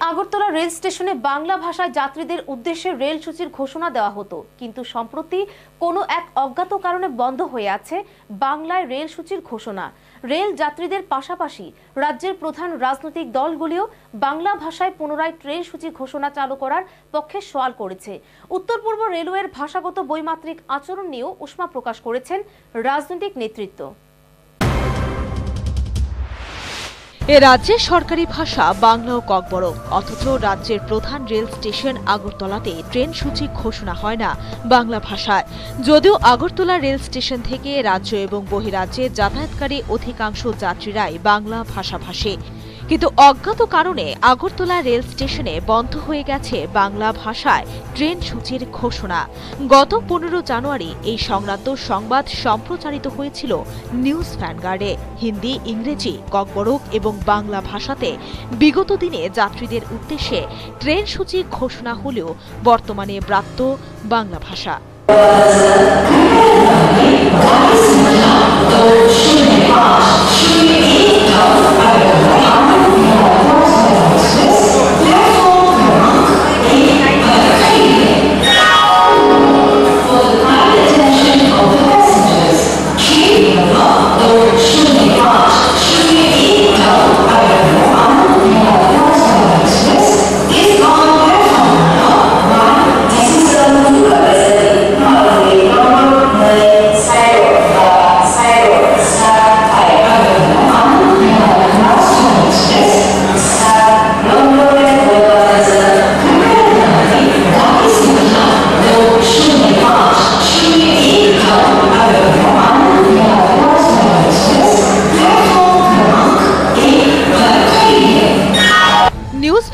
Agartala rail স্টেশনে বাংলা ভাষায় যাত্রীদের উদ্দেশ্যে রেল সূচির ঘোষণা দেওয়া হতো। কিন্তু সম্প্রতি কোনো এক অজ্ঞাত কারণে বন্ধ হয়ে আছে বাংলায় রেল সূচির ঘোষণা। রেল যাত্রীদের পাশাপাশি রাজ্যের প্রধান রাজনৈতিক দলগুলিও বাংলা ভাষায় পুনরায় ট্রেন সূচি ঘোষণা চালু করার পক্ষে সওয়াল করেছে। উত্তর পূর্ব রেলওয়ের ভাষাগত বৈমাত্রিক আচরণ নিয়েও উষ্মা প্রকাশ করেছেন রাজনৈতিক নেতৃত্ব। এ রাজ্যের সরকারি ভাষা, বাংলা ও ককবরক। অথচ রাজ্যের প্রধান রেল স্টেশন আগরতলাতে ট্রেন সূচি ঘোষণা হয় না বাংলা ভাষায়। যদিও আগরতলা রেল স্টেশন থেকে রাজ্য এবং বহিরাজ্যে যাতায়াতকারী অধিকাংশ যাত্রীরাই বাংলা ভাষাভাষী। কিন্তু অজ্ঞাত কারণে আগরতলা রেল স্টেশনে বন্ধ হয়ে গেছে বাংলা ভাষায় ট্রেন সূচির ঘোষণা। গত পনেরো জানুয়ারি এই সংক্রান্ত সংবাদ সম্প্রচারিত হয়েছিল নিউজ ভ্যানগার্ডে। হিন্দি, ইংরেজি ককবরক এবং বাংলা ভাষাতে বিগত দিনে যাত্রীদের উদ্দেশ্যে ট্রেন সূচি ঘোষণা হলেও বর্তমানে ব্রাত্য বাংলা ভাষা।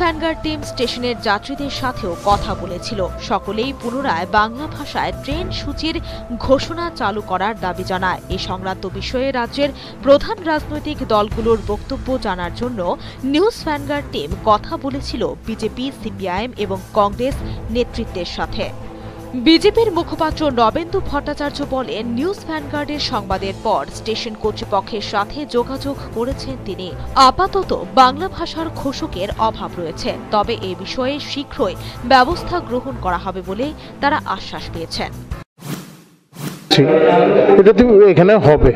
ভ্যানগার্ড টিম স্টেশনের যাত্রীদের সাথেও কথা বলেছিল। সকলেই পুনরায় বাংলা ভাষায় ট্রেন সূচির ঘোষণা চালু করার দাবি জানায়। এ সংক্রান্ত বিষয়ে রাজ্যের প্রধান রাজনৈতিক দলগুলোর বক্তব্য জানার জন্য নিউজ ভ্যানগার্ড টিম কথা বলেছিল বিজেপি, সিপিআইএম এবং কংগ্রেস নেতৃত্বের সাথে। বিজেপির মুখপাত্র নবেন্দু ভট্টাচার্য বলেন, নিউজ ভ্যানগার্ডের সংবাদের পর স্টেশন কর্তৃপক্ষের সাথে যোগাযোগ করেছেন তিনি। আপাতত বাংলা ভাষার ঘোষকের অভাব রয়েছে। তবে এ বিষয়ে শীঘ্রই ব্যবস্থা গ্রহণ করা হবে বলে তারা আশ্বাস পেয়েছেন। ঠিক। এটা তো এখানে হবে।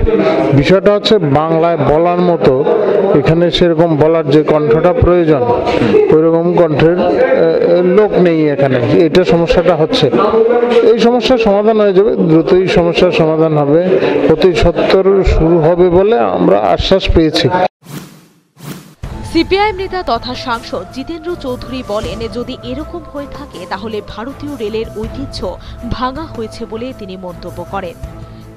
বিষয়টা হচ্ছে বাংলায় বলার মতো এখানে সেরকম বলার যে কণ্ঠটা প্রয়োজন, ওইরকম কণ্ঠের লোক নেই এখানে। এটা সমস্যাটা হচ্ছে। এই সমস্যার সমাধান হয়ে যাবে, দ্রুতই সমস্যার সমাধান হবে। অতি সত্তর শুরু হবে বলে আমরা আশ্বাস পেয়েছি। সিপিআইএম নেতা তথা সাংসদ জিতেন্দ্র চৌধুরী বলেন, যদি এরকম হয়ে থাকে, তাহলে ভারতীয় রেলের ঐতিহ্য ভাঙা হয়েছে বলে তিনি মন্তব্য করেন।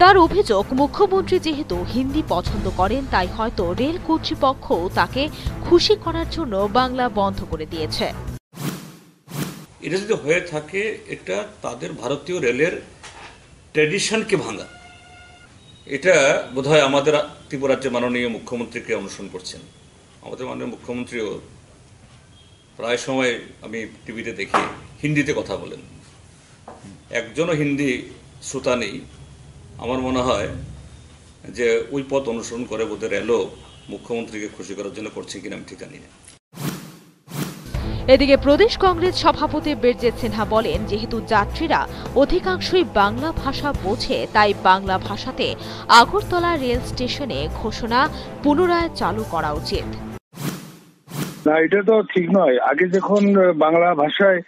তার অভিযোগ, মুখ্যমন্ত্রী যেহেতু হিন্দি পছন্দ করেন, তাই হয়তো রেল কর্তৃপক্ষ তাকে খুশি করার জন্য বাংলা বন্ধ করে দিয়েছে। এটা যদি হয়ে থাকে, এটা তাদের ভারতীয় রেলের ট্র্যাডিশনকে ভাঙা। এটা বোধহয় আমাদের ত্রিপুরাজ্যের মাননীয় মুখ্যমন্ত্রীকে অনুসরণ করছেন। আমাদের মাননীয় মুখ্যমন্ত্রীও প্রায় সময় আমি টিভিতে দেখি, হিন্দিতে কথা বলেন। একজনও হিন্দি শ্রোতা নেই। আমার মনে হয় যে ওই পথ অনুসরণ করে বোধহয় রেলও মুখ্যমন্ত্রীকে খুশি করার জন্য করছে কিনা আমি ঠিক জানি না। এদিকে প্রদেশ কংগ্রেস সভাপতি বীরজিৎ সিনহা বলেন, যেহেতু যাত্রীরা অধিকাংশই বাংলা ভাষা বোঝে, তাই বাংলা ভাষাতে আগরতলা রেল স্টেশনে ঘোষণা পুনরায় চালু করা উচিত। না এটা তো ঠিক নয়। আগে যখন বাংলা ভাষায়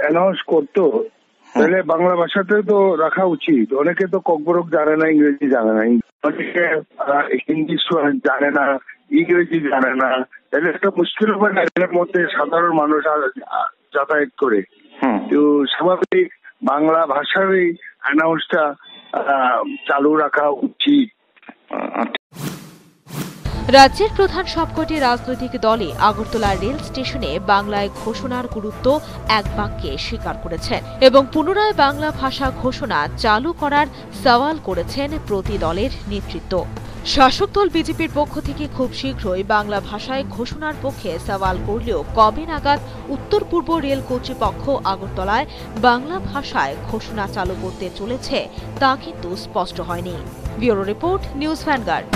অ্যানাউন্স করতো তাহলে বাংলা ভাষাতে তো রাখা উচিত। অনেকে তো ককবরক জানে না ইংরেজি জানে না। অনেকে হিন্দি জানে না ইংরেজি জানে না। তাহলে একটা মুশকিল হবে না এর মধ্যে সাধারণ মানুষ আর- যাতায়াত করে। তো স্বাভাবিক বাংলা ভাষারই অ্যানাউন্সটা চালু রাখা উচিত। রাজ্যের প্রধান সবকটি রাজনৈতিক দলে আগরতলা রেল স্টেশনে বাংলায় ঘোষণার গুরুত্ব এক বাক্যে স্বীকার করেছেন এবং পুনরায় বাংলা ভাষা ঘোষণা চালু করার সওয়াল করেছেন প্রতি দলের নেতৃত্ব। শাসক দল বিজেপির পক্ষ থেকে খুব শীঘ্রই বাংলা ভাষায় ঘোষণার পক্ষে সওয়াল করলেও কবে নাগাদ উত্তর পূর্ব রেল কর্তৃপক্ষ আগরতলায় বাংলা ভাষায় ঘোষণা চালু করতে চলেছে তা কিন্তু স্পষ্ট হয়নি। Bureau report, news Vanguard.